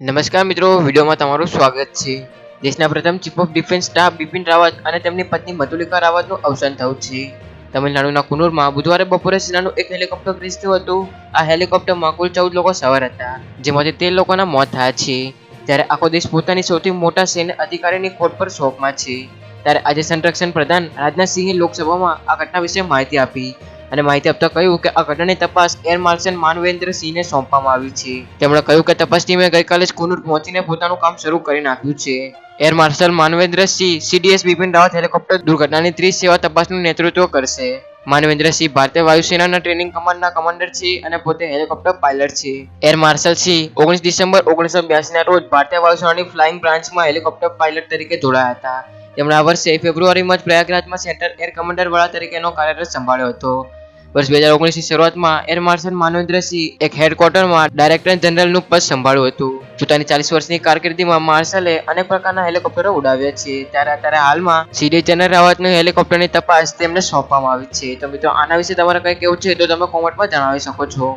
નમસ્કાર મિત્રો, વિડીયોમાં તમારું સ્વાગત છે. દેશના પ્રથમ chief of defence staff Bipin Rawat અને તેમની પત્ની મધુલિકા રાવતનું અવસાન થયું છે. તમિલનાડુના કુનુરમાં બુધવારે બપોરે સેનાનું એક હેલિકોપ્ટર ક્રેશ થયું હતું. આ હેલિકોપ્ટરમાં કુલ ચૌદ લોકો સવાર હતા, જેમાંથી તેર લોકોના મોત થયા છે. ત્યારે આખો દેશ પોતાની સૌથી મોટા સૈન્ય અધિકારીની ખોટ પર શોકમાં છે. ત્યારે આજે સંરક્ષણ પ્રધાન રાજનાથ સિંહે લોકસભામાં આ ઘટના વિશે માહિતી આપી. અને માહિતી આપતા કહ્યું કે આ ઘટનાની તપાસ એર માર્શલ માનવેન્દ્ર સિંહને સોંપવામાં આવી છે. તેમણે કહ્યું કે તપાસ ટીમે ગઈકાલે જ કુનુર પહોંચીને પોતાનું કામ શરૂ કરી નાખ્યું છે. Air marshal Manvendra Singh CDS Bipin Rawat helicopter દુર્ઘટનાની ત્રીસ સેવા તપાસનું નેતૃત્વ કરશે. માનવેન્દ્ર સિંહ ભારતીય વાયુસેનાના ટ્રેનિંગ કમાન્ડના કમાન્ડર છે અને પોતે હેલિકોપ્ટર પાયલટ છે. એર માર્શલ સિંહ ઓગણીસ ડિસેમ્બર ઓગણીસો બ્યાસીના રોજ ભારતીય વાયુસેનાની ફ્લાઇંગ બ્રાન્ચમાં હેલિકોપ્ટર પાયલટ તરીકે જોડાયા હતા. તેમણે આ વર્ષે ફેબ્રુઆરીમાં જ પ્રયાગરાજમાં સેન્ટર એર કમાન્ડર વડા તરીકેનો કાર્યરત સંભાળ્યો હતો. વર્ષ બે હજાર ઓગણીસની શરૂઆતમાં એર માર્શલ માનવેન્દ્રસિંહ એક હેડક્વાર્ટરમાં ડાયરેક્ટર જનરલનું પદ સંભાળ્યું હતું. પોતાની ચાલીસ વર્ષની કારકિર્દીમાં માર્શલે અનેક પ્રકારના હેલિકોપ્ટરો ઉડાવ્યા છે. ત્યારે અત્યારે હાલમાં સીડી જનરલ રાવતની હેલિકોપ્ટરની તપાસ તેમને સોંપવામાં આવી છે. તો મિત્રો, આના વિશે તમારે કંઈ કેવું છે તો તમે કોમેન્ટમાં જણાવી શકો છો.